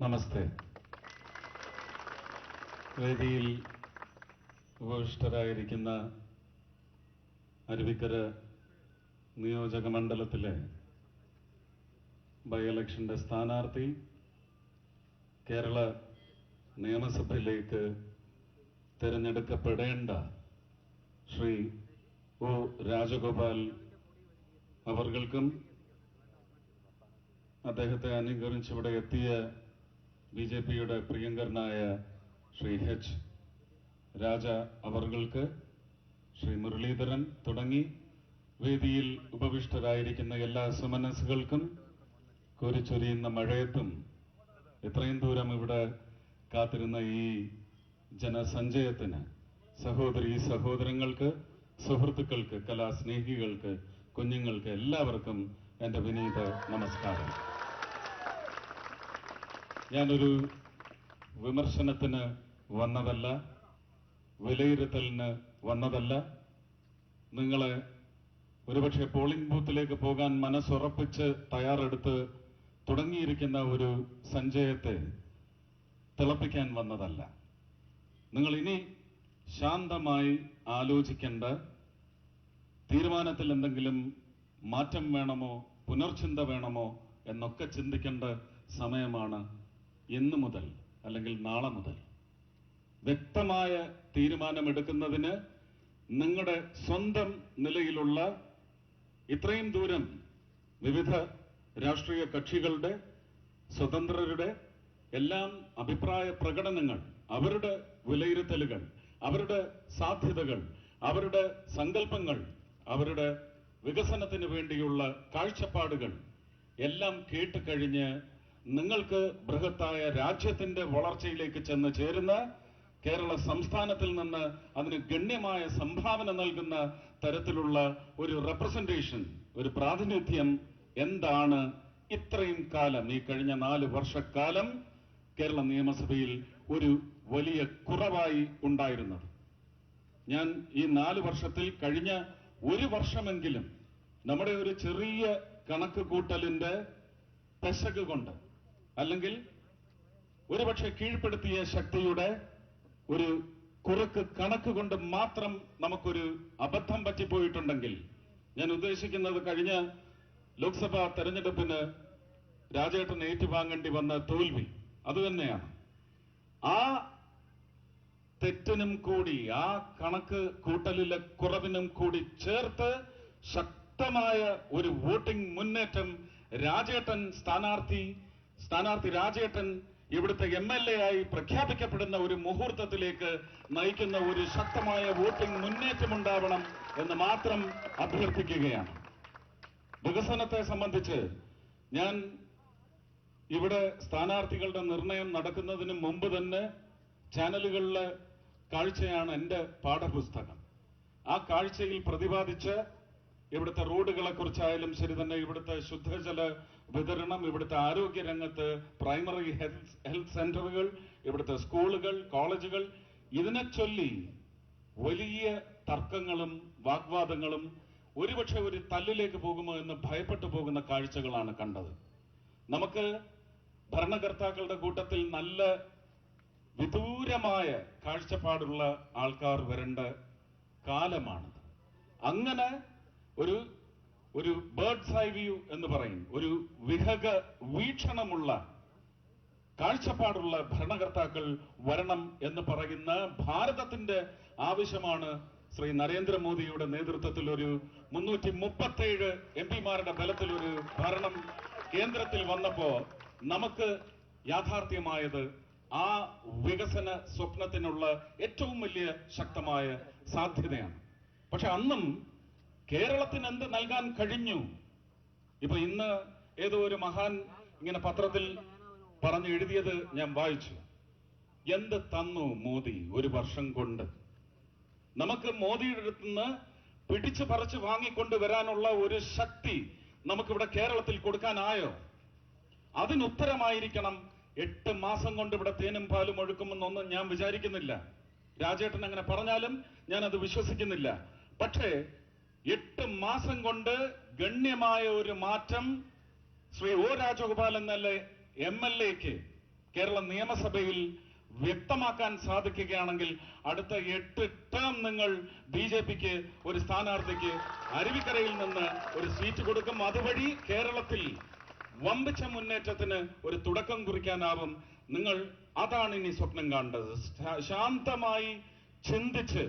നമസ്തേ. വേദിയിൽ ഉപവിഷ്ടരായിരിക്കുന്ന അരുവിക്കര നിയോജക മണ്ഡലത്തിലെ ബൈ ഇലക്ഷന്റെ സ്ഥാനാർത്ഥി കേരള നിയമസഭയിലേക്ക് തിരഞ്ഞെടുക്കപ്പെടേണ്ട ശ്രീ ഒ രാജഗോപാൽ അവർക്കും അദ്ദേഹത്തെ അനുകരിച്ചിവിടെ എത്തിയ ബി ജെ പിയുടെ പ്രിയങ്കരനായ ശ്രീ എച്ച്. രാജ അവർക്ക് ശ്രീ മുരളീധരൻ തുടങ്ങി. വേദിയിൽ ഉപവിഷ്ടരായിരിക്കുന്ന എല്ലാ സുമനസ്സുകൾക്കും കോരിച്ചൊരിയുന്ന മഴയത്തും ഇത്രയും ദൂരം ഇവിടെ കാത്തിരുന്ന ഈ ജനസഞ്ചയത്തിന് സഹോദരി സഹോദരങ്ങൾക്ക് സുഹൃത്തുക്കൾക്ക് കലാസ്നേഹികൾക്ക് കുഞ്ഞുങ്ങൾക്ക് എല്ലാവർക്കും എന്റെ വിനീത നമസ്കാരം. ഞാനൊരു വിമർശനത്തിന് വന്നതല്ല വിലയിരുത്തലിന് വന്നതല്ല. നിങ്ങളെ ഒരുപക്ഷെ പോളിംഗ് ബൂത്തിലേക്ക് പോകാൻ മനസ്സുറപ്പിച്ച് തയ്യാറെടുത്ത് തുടങ്ങിയിരിക്കുന്ന ഒരു സഞ്ചയത്തെ തിളപ്പിക്കാൻ വന്നതല്ല. നിങ്ങൾ ഇനി ശാന്തമായി ആലോചിക്കേണ്ട തീരുമാനത്തിൽ എന്തെങ്കിലും മാറ്റം വേണമോ പുനർചിന്ത വേണമോ എന്നൊക്കെ ചിന്തിക്കേണ്ട സമയമാണ് ഇന്ന് മുതൽ അല്ലെങ്കിൽ നാളെ മുതൽ വ്യക്തമായ തീരുമാനമെടുക്കുന്നതിന് നിങ്ങളുടെ സ്വന്തം നിലയിലുള്ള ഇത്രയും ദൂരം വിവിധ രാഷ്ട്രീയ കക്ഷികളുടെ സ്വതന്ത്രരുടെ എല്ലാം അഭിപ്രായ പ്രകടനങ്ങൾ അവരുടെ വിലയിരുത്തലുകൾ അവരുടെ സാധ്യതകൾ അവരുടെ സങ്കല്പങ്ങൾ അവരുടെ വികസനത്തിന് വേണ്ടിയുള്ള കാഴ്ചപ്പാടുകൾ എല്ലാം കേട്ട് കഴിഞ്ഞ് നിങ്ങൾക്ക് ബൃഹത്തായ രാജ്യത്തിന്റെ വളർച്ചയിലേക്ക് ചെന്ന് ചേരുന്ന കേരള സംസ്ഥാനത്തിൽ നിന്ന് അതിന് ഗണ്യമായ സംഭാവന നൽകുന്ന തരത്തിലുള്ള ഒരു റെപ്രസെന്റേഷൻ ഒരു പ്രാതിനിധ്യം എന്താണ് ഇത്രയും കാലം ഈ കഴിഞ്ഞ നാല് വർഷക്കാലം കേരള നിയമസഭയിൽ ഒരു വലിയ കുറവായി ഉണ്ടായിരുന്നത്. ഞാൻ ഈ നാല് വർഷത്തിൽ കഴിഞ്ഞ ഒരു വർഷമെങ്കിലും നമ്മുടെ ഒരു ചെറിയ കണക്ക് കൂട്ടലിന്റെ പെശക് കൊണ്ട് അല്ലെങ്കിൽ ഒരുപക്ഷെ കീഴ്പ്പെടുത്തിയ ശക്തിയുടെ ഒരു കുറുക്ക് കണക്ക് കൊണ്ട് മാത്രം നമുക്കൊരു അബദ്ധം പറ്റിപ്പോയിട്ടുണ്ടെങ്കിൽ ഞാൻ ഉദ്ദേശിക്കുന്നത് കഴിഞ്ഞ ലോക്സഭാ തെരഞ്ഞെടുപ്പിന് രാജേട്ടൻ ഏറ്റുവാങ്ങേണ്ടി വന്ന തോൽവി അതുതന്നെയാണ് ആ തെറ്റിനും കൂടി ആ കണക്ക് കൂട്ടലിലെ കുറവിനും കൂടി ചേർത്ത് ശക്തമായ ഒരു വോട്ടിംഗ് മുന്നേറ്റം രാജേട്ടൻ സ്ഥാനാർത്ഥി സ്ഥാനാർത്ഥി രാജേട്ടൻ ഇവിടുത്തെ എം എൽ എ ആയി പ്രഖ്യാപിക്കപ്പെടുന്ന ഒരു മുഹൂർത്തത്തിലേക്ക് നയിക്കുന്ന ഒരു ശക്തമായ വോട്ടിംഗ് മുന്നേറ്റമുണ്ടാവണം എന്ന് മാത്രം അഭ്യർത്ഥിക്കുകയാണ്. വികസനത്തെ സംബന്ധിച്ച് ഞാൻ ഇവിടെ സ്ഥാനാർത്ഥികളുടെ നിർണയം നടക്കുന്നതിന് മുമ്പ് തന്നെ ചാനലുകളിലെ കാഴ്ചയാണ് എന്റെ പാഠപുസ്തകം. ആ കാഴ്ചയിൽ പ്രതിപാദിച്ച് ഇവിടുത്തെ റോഡുകളെ കുറിച്ചായാലും ശരി തന്നെ ഇവിടുത്തെ ശുദ്ധജല വിതരണം ഇവിടുത്തെ ആരോഗ്യ രംഗത്ത് പ്രൈമറി ഹെൽത്ത് ഹെൽത്ത് സെന്ററുകൾ ഇവിടുത്തെ സ്കൂളുകൾ കോളേജുകൾ ഇതിനെ ചൊല്ലി വലിയ തർക്കങ്ങളും വാഗ്വാദങ്ങളും ഒരുപക്ഷെ ഒരു തല്ലിലേക്ക് പോകുമോ എന്ന് ഭയപ്പെട്ടു പോകുന്ന കാഴ്ചകളാണ് കണ്ടത്. നമുക്ക് ഭരണകർത്താക്കളുടെ കൂട്ടത്തിൽ നല്ല വിദൂരമായ കാഴ്ചപ്പാടുള്ള ആൾക്കാർ വരേണ്ട കാലമാണ് അങ്ങനെ ഒരു ഒരു ബേർഡ്സ് ഐ വ്യൂ എന്ന് പറയും. ഒരു വിഹക വീക്ഷണമുള്ള കാഴ്ചപ്പാടുള്ള ഭരണകർത്താക്കൾ വരണം എന്ന് പറയുന്ന ഭാരതത്തിന്റെ ആവശ്യമാണ് ശ്രീ നരേന്ദ്രമോദിയുടെ നേതൃത്വത്തിൽ ഒരു മുന്നൂറ്റി മുപ്പത്തേഴ് എം പിമാരുടെ ബലത്തിൽ ഒരു ഭരണം കേന്ദ്രത്തിൽ വന്നപ്പോ നമുക്ക് യാഥാർത്ഥ്യമായത് ആ വികസന സ്വപ്നത്തിനുള്ള ഏറ്റവും വലിയ ശക്തമായ സാധ്യതയാണ്. പക്ഷെ അന്നും കേരളത്തിന് എന്ത് നൽകാൻ കഴിഞ്ഞു? ഇപ്പൊ ഇന്ന് ഏതോ ഒരു മഹാൻ ഇങ്ങനെ പത്രത്തിൽ പറഞ്ഞു എഴുതിയത് ഞാൻ വായിച്ചു. എന്ത് തന്നു മോദി ഒരു വർഷം കൊണ്ട്? നമുക്ക് മോദിയുടെ അടുത്ത് നിന്ന് പിടിച്ചു പറിച്ച് വാങ്ങിക്കൊണ്ട് വരാനുള്ള ഒരു ശക്തി നമുക്കിവിടെ കേരളത്തിൽ കൊടുക്കാനായോ? അതിനുത്തരമായിരിക്കണം. എട്ട് മാസം കൊണ്ട് ഇവിടെ തേനും പാലും ഒഴുക്കുമെന്നൊന്നും ഞാൻ വിചാരിക്കുന്നില്ല. രാജേട്ടൻ അങ്ങനെ പറഞ്ഞാലും ഞാൻ അത് വിശ്വസിക്കുന്നില്ല. പക്ഷേ എട്ട് മാസം കൊണ്ട് ഗണ്യമായ ഒരു മാറ്റം ശ്രീ ഒ രാജഗോപാൽ എന്ന എം എൽ എക്ക് കേരള നിയമസഭയിൽ വ്യക്തമാക്കാൻ സാധിക്കുകയാണെങ്കിൽ അടുത്ത എട്ട് ടേം നിങ്ങൾ ബി ജെ പിക്ക് ഒരു സ്ഥാനാർത്ഥിക്ക് അരുവിക്കരയിൽ നിന്ന് ഒരു സീറ്റ് കൊടുക്കും. അതുവഴി കേരളത്തിൽ വമ്പിച്ച മുന്നേറ്റത്തിന് ഒരു തുടക്കം കുറിക്കാനാവും. നിങ്ങൾ അതാണ് ഇനി സ്വപ്നം കാണേണ്ടത്. ശാന്തമായി ചിന്തിച്ച്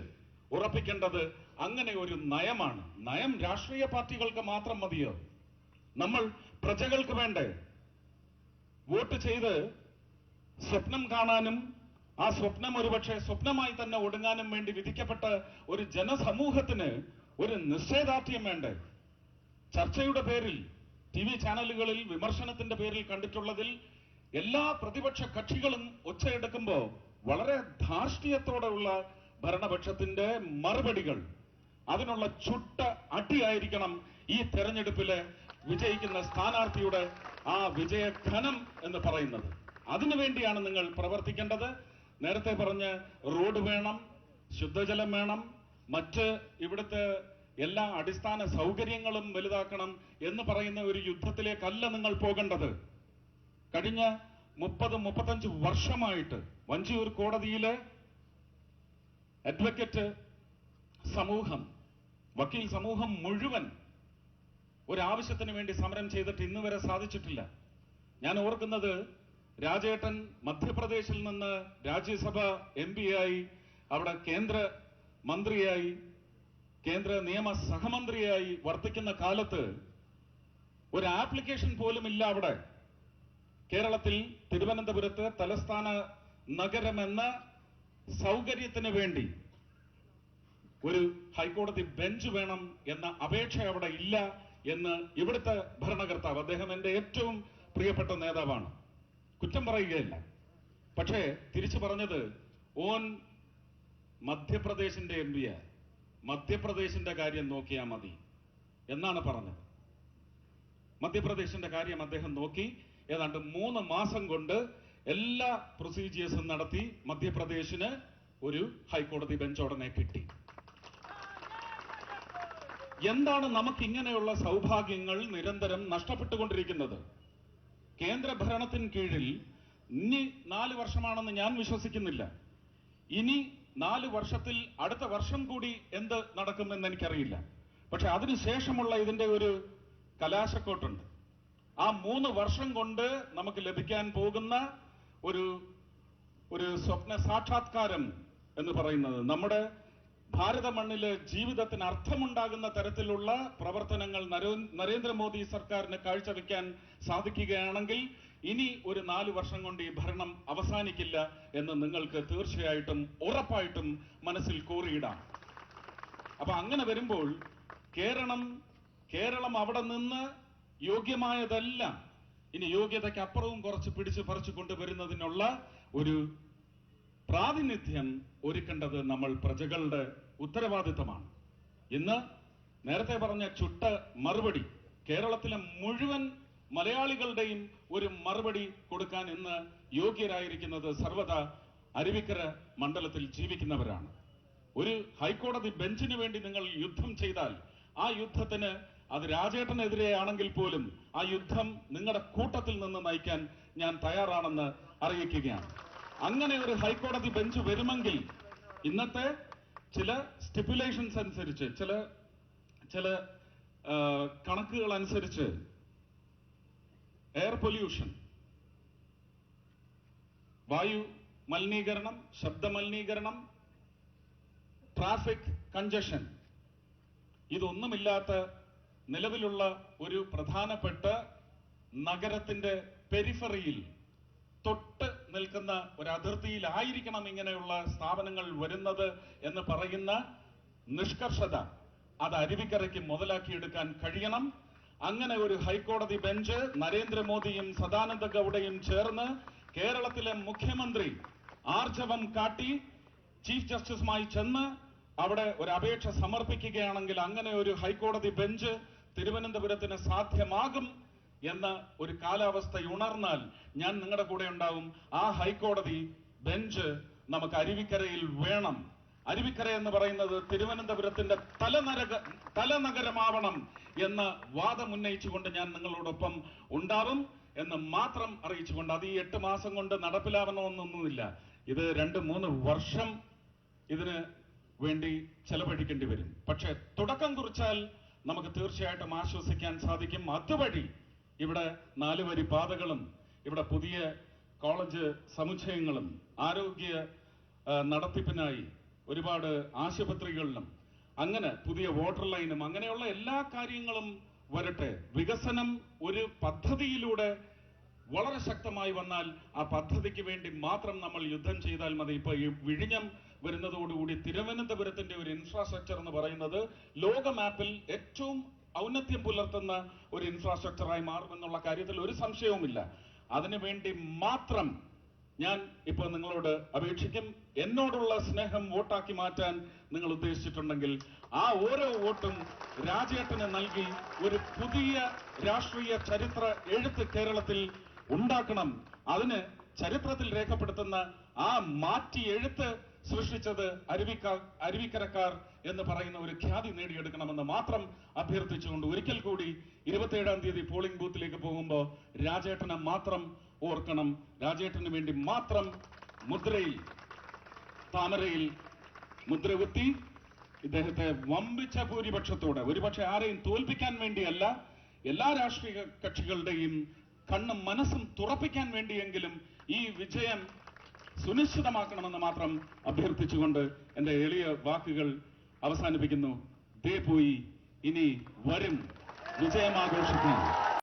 ഉറപ്പിക്കേണ്ടത് അങ്ങനെ ഒരു നയമാണ്. നയം രാഷ്ട്രീയ പാർട്ടികൾക്ക് മാത്രം മതിയോ? നമ്മൾ പ്രജകൾക്ക് വേണ്ടേ? വോട്ട് ചെയ്ത് സ്വപ്നം കാണാനും ആ സ്വപ്നം ഒരുപക്ഷെ സ്വപ്നമായി തന്നെ ഒടുങ്ങാനും വേണ്ടി വിധിക്കപ്പെട്ട ഒരു ജനസമൂഹത്തിന് ഒരു നിശ്ചയദാർഢ്യം വേണ്ടേ? ചർച്ചയുടെ പേരിൽ ടി വി ചാനലുകളിൽ വിമർശനത്തിന്റെ പേരിൽ കണ്ടിട്ടുള്ളതിൽ എല്ലാ പ്രതിപക്ഷ കക്ഷികളും ഒച്ചയെടുക്കുമ്പോൾ വളരെ ധാർഷ്ട്യത്തോടെയുള്ള ഭരണപക്ഷത്തിന്റെ മറുപടികൾ അതിനുള്ള ചുട്ട അടിയായിരിക്കണം ഈ തെരഞ്ഞെടുപ്പിൽ വിജയിക്കുന്ന സ്ഥാനാർത്ഥിയുടെ ആ വിജയഘനം എന്ന് പറയുന്നത്. അതിനുവേണ്ടിയാണ് നിങ്ങൾ പ്രവർത്തിക്കേണ്ടത്. നേരത്തെ പറഞ്ഞ് റോഡ് വേണം ശുദ്ധജലം വേണം മറ്റ് ഇവിടുത്തെ എല്ലാ അടിസ്ഥാന സൗകര്യങ്ങളും വലുതാക്കണം എന്ന് പറയുന്ന ഒരു യുദ്ധത്തിലേക്കല്ല നിങ്ങൾ പോകേണ്ടത്. കഴിഞ്ഞ മുപ്പത് മുപ്പത്തഞ്ച് വർഷമായിട്ട് വഞ്ചിയൂർ കോടതിയിലെ അഡ്വക്കേറ്റ് സമൂഹം വക്കീൽ സമൂഹം മുഴുവൻ ഒരാവശ്യത്തിന് വേണ്ടി സമരം ചെയ്തിട്ട് ഇന്ന് വരെ സാധിച്ചിട്ടില്ല. ഞാൻ ഓർക്കുന്നത് രാജേട്ടൻ മധ്യപ്രദേശിൽ നിന്ന് രാജ്യസഭ എം ആയി അവിടെ കേന്ദ്ര മന്ത്രിയായി കേന്ദ്ര നിയമ സഹമന്ത്രിയായി വർത്തിക്കുന്ന കാലത്ത് ഒരു ആപ്ലിക്കേഷൻ പോലും ഇല്ല അവിടെ. കേരളത്തിൽ തിരുവനന്തപുരത്ത് തലസ്ഥാന നഗരമെന്ന സൗകര്യത്തിന് വേണ്ടി ഒരു ഹൈക്കോടതി ബെഞ്ച് വേണം എന്ന അപേക്ഷ അവിടെ ഇല്ല എന്ന് ഇവിടുത്തെ ഭരണകർത്താവ് അദ്ദേഹം എന്റെ ഏറ്റവും പ്രിയപ്പെട്ട നേതാവാണ്. കുറ്റം പറയുകയല്ല. പക്ഷേ തിരിച്ചു പറഞ്ഞത് ഓൻ മധ്യപ്രദേശിന്റെ എം പിയാ മധ്യപ്രദേശിന്റെ കാര്യം നോക്കിയാൽ മതി എന്നാണ് പറഞ്ഞത്. മധ്യപ്രദേശിന്റെ കാര്യം അദ്ദേഹം നോക്കി. ഏതാണ്ട് മൂന്ന് മാസം കൊണ്ട് എല്ലാ പ്രൊസീജിയേഴ്സും നടത്തി മധ്യപ്രദേശിന് ഒരു ഹൈക്കോടതി ബെഞ്ച് ഉടനെ കിട്ടി. എന്താണ് നമുക്ക് ഇങ്ങനെയുള്ള സൗഭാഗ്യങ്ങൾ നിരന്തരം നഷ്ടപ്പെട്ടുകൊണ്ടിരിക്കുന്നത്? കേന്ദ്ര ഭരണത്തിന് കീഴിൽ ഇനി നാല് വർഷമാണെന്ന് ഞാൻ വിശ്വസിക്കുന്നില്ല. ഇനി നാല് വർഷത്തിൽ അടുത്ത വർഷം കൂടി എന്ത് നടക്കുമെന്ന് എനിക്കറിയില്ല. പക്ഷെ അതിനുശേഷമുള്ള ഇതിന്റെ ഒരു കലാശക്കോട്ടുണ്ട്. ആ മൂന്ന് വർഷം കൊണ്ട് നമുക്ക് ലഭിക്കാൻ പോകുന്ന ഒരു ഒരു സ്വപ്ന സാക്ഷാത്കാരം എന്ന് പറയുന്നത് നമ്മുടെ ഭാരത മണ്ണിൽ ജീവിതത്തിന് അർത്ഥമുണ്ടാകുന്ന തരത്തിലുള്ള പ്രവർത്തനങ്ങൾ നരോ- നരേന്ദ്രമോദി സർക്കാരിന് കാഴ്ചവെക്കാൻ സാധിക്കുകയാണെങ്കിൽ ഇനി ഒരു നാല് വർഷം കൊണ്ട് ഈ ഭരണം അവസാനിക്കില്ല എന്ന് നിങ്ങൾക്ക് തീർച്ചയായിട്ടും ഉറപ്പായിട്ടും മനസ്സിൽ കോറിയിടാം. അപ്പൊ അങ്ങനെ വരുമ്പോൾ കേരളം കേരളം അവിടെ നിന്ന് യോഗ്യമായതെല്ലാം. ഇനി യോഗ്യതയ്ക്ക് അപ്പുറവും കുറച്ച് പിടിച്ച് പറിച്ചു കൊണ്ടുവരുന്നതിനുള്ള ഒരു പ്രാതിനിധ്യം ഒരുക്കേണ്ടത് നമ്മൾ പ്രജകളുടെ ഉത്തരവാദിത്തമാണ്. ഇന്ന് നേരത്തെ പറഞ്ഞ ചുട്ട മറുപടി കേരളത്തിലെ മുഴുവൻ മലയാളികളുടെയും ഒരു മറുപടി കൊടുക്കാൻ ഇന്ന് യോഗ്യരായിരിക്കുന്നത് സർവത അരുവിക്കര മണ്ഡലത്തിൽ ജീവിക്കുന്നവരാണ്. ഒരു ഹൈക്കോടതി ബെഞ്ചിന് വേണ്ടി നിങ്ങൾ യുദ്ധം ചെയ്താൽ ആ യുദ്ധത്തിന് അത് രാജേട്ടനെതിരെ ആണെങ്കിൽ പോലും ആ യുദ്ധം നിങ്ങളുടെ കൂട്ടത്തിൽ നിന്ന് നയിക്കാൻ ഞാൻ തയ്യാറാണെന്ന് അറിയിക്കുകയാണ്. അങ്ങനെ ഒരു ഹൈക്കോടതി ബെഞ്ച് വരുമെങ്കിൽ ഇന്നത്തെ ചില സ്റ്റിപ്പുലേഷൻസ് അനുസരിച്ച് ചില ചില കണക്കുകൾ അനുസരിച്ച് എയർ പൊല്യൂഷൻ വായു മലിനീകരണം ശബ്ദ മലിനീകരണം ട്രാഫിക് കഞ്ചഷൻ ഇതൊന്നുമില്ലാത്ത നിലവിലുള്ള ഒരു പ്രധാനപ്പെട്ട നഗരത്തിന്റെ പെരിഫറിയിൽ തൊട്ട് നിൽക്കുന്ന ഒരു അതിർത്തിയിലായിരിക്കണം ഇങ്ങനെയുള്ള സ്ഥാപനങ്ങൾ വരുന്നത് എന്ന് പറയുന്ന നിഷ്കർഷത അത് അരുവിക്കരയ്ക്ക് മുതലാക്കിയെടുക്കാൻ കഴിയണം. അങ്ങനെ ഒരു ഹൈക്കോടതി ബെഞ്ച് നരേന്ദ്രമോദിയും സദാനന്ദ ഗൌഡയും ചേർന്ന് കേരളത്തിലെ മുഖ്യമന്ത്രി ആർജവം കാട്ടി ചീഫ് ജസ്റ്റിസുമായി ചെന്ന് അവിടെ ഒരു അപേക്ഷ സമർപ്പിക്കുകയാണെങ്കിൽ അങ്ങനെ ഒരു ഹൈക്കോടതി ബെഞ്ച് തിരുവനന്തപുരത്തിന് സാധ്യമാകും. എന്ന ഒരു കാലാവസ്ഥ ഉണർന്നാൽ ഞാൻ നിങ്ങളുടെ കൂടെ ഉണ്ടാവും. ആ ഹൈക്കോടതി ബെഞ്ച് നമുക്ക് അരുവിക്കരയിൽ വേണം. അരുവിക്കര എന്ന് പറയുന്നത് തിരുവനന്തപുരത്തിന്റെ തലനരക തലനഗരമാവണം എന്ന വാദം ഉന്നയിച്ചുകൊണ്ട് ഞാൻ നിങ്ങളോടൊപ്പം ഉണ്ടാവും എന്ന് മാത്രം അറിയിച്ചുകൊണ്ട് അത് ഈ എട്ട് മാസം കൊണ്ട് നടപ്പിലാവണമെന്നൊന്നുമില്ല ഇത് രണ്ട് മൂന്ന് വർഷം ഇതിന് വേണ്ടി ചെലവഴിക്കേണ്ടി വരും. പക്ഷേ തുടക്കം കുറിച്ചാൽ നമുക്ക് തീർച്ചയായിട്ടും ആശ്വസിക്കാൻ സാധിക്കും. അതുവഴി ഇവിടെ നാല് വരി പാതകളും ഇവിടെ പുതിയ കോളേജ് സമുച്ചയങ്ങളും ആരോഗ്യ നടത്തിപ്പിനായി ഒരുപാട് ആശുപത്രികളിലും അങ്ങനെ പുതിയ വാട്ടർ ലൈനും അങ്ങനെയുള്ള എല്ലാ കാര്യങ്ങളും വരട്ടെ. വികസനം ഒരു പദ്ധതിയിലൂടെ വളരെ ശക്തമായി വന്നാൽ ആ പദ്ധതിക്ക് വേണ്ടി മാത്രം നമ്മൾ യുദ്ധം ചെയ്താൽ മതി. ഇപ്പൊ ഈ വിഴിഞ്ഞം വരുന്നതോടുകൂടി തിരുവനന്തപുരത്തിന്റെ ഒരു ഇൻഫ്രാസ്ട്രക്ചർ എന്ന് പറയുന്നത് ലോക മാപ്പിൽ ഏറ്റവും ഔന്നത്യം പുലർത്തുന്ന ഒരു ഇൻഫ്രാസ്ട്രക്ചറായി മാറുമെന്നുള്ള കാര്യത്തിൽ ഒരു സംശയവുമില്ല. അതിനുവേണ്ടി മാത്രം ഞാൻ ഇപ്പോൾ നിങ്ങളോട് അപേക്ഷിക്കും. എന്നോടുള്ള സ്നേഹം വോട്ടാക്കി മാറ്റാൻ നിങ്ങൾ ഉദ്ദേശിച്ചിട്ടുണ്ടെങ്കിൽ ആ ഓരോ വോട്ടും രാജേട്ടന് നൽകി ഒരു പുതിയ രാഷ്ട്രീയ ചരിത്ര എഴുത്ത് കേരളത്തിൽ ഉണ്ടാക്കണം. അതിന് ചരിത്രത്തിൽ രേഖപ്പെടുത്തുന്ന ആ മാറ്റി എഴുത്ത് സൃഷ്ടിച്ചത് അരുവിക്ക അരുവിക്കരക്കാർ എന്ന് പറയുന്ന ഒരു ഖ്യാതി നേടിയെടുക്കണമെന്ന് മാത്രം അഭ്യർത്ഥിച്ചുകൊണ്ട് ഒരിക്കൽ കൂടി ഇരുപത്തിയേഴാം തീയതി പോളിംഗ് ബൂത്തിലേക്ക് പോകുമ്പോൾ രാജേട്ടനെ മാത്രം ഓർക്കണം. രാജേട്ടന് വേണ്ടി മാത്രം മുദ്രയിൽ താമരയിൽ മുദ്രകുത്തി ഇദ്ദേഹത്തെ വമ്പിച്ച ഭൂരിപക്ഷത്തോടെ ഒരുപക്ഷെ ആരെയും തോൽപ്പിക്കാൻ വേണ്ടിയല്ല എല്ലാ രാഷ്ട്രീയ കക്ഷികളുടെയും കണ്ണും മനസ്സും തുറപ്പിക്കാൻ വേണ്ടിയെങ്കിലും ഈ വിജയം സുനിശ്ചിതമാക്കണമെന്ന് മാത്രം അഭ്യർത്ഥിച്ചുകൊണ്ട് എന്റെ എളിയ വാക്കുകൾ അവസാനിപ്പിക്കുന്നു. ദേ പോയി ഇനി വരും. വിജയം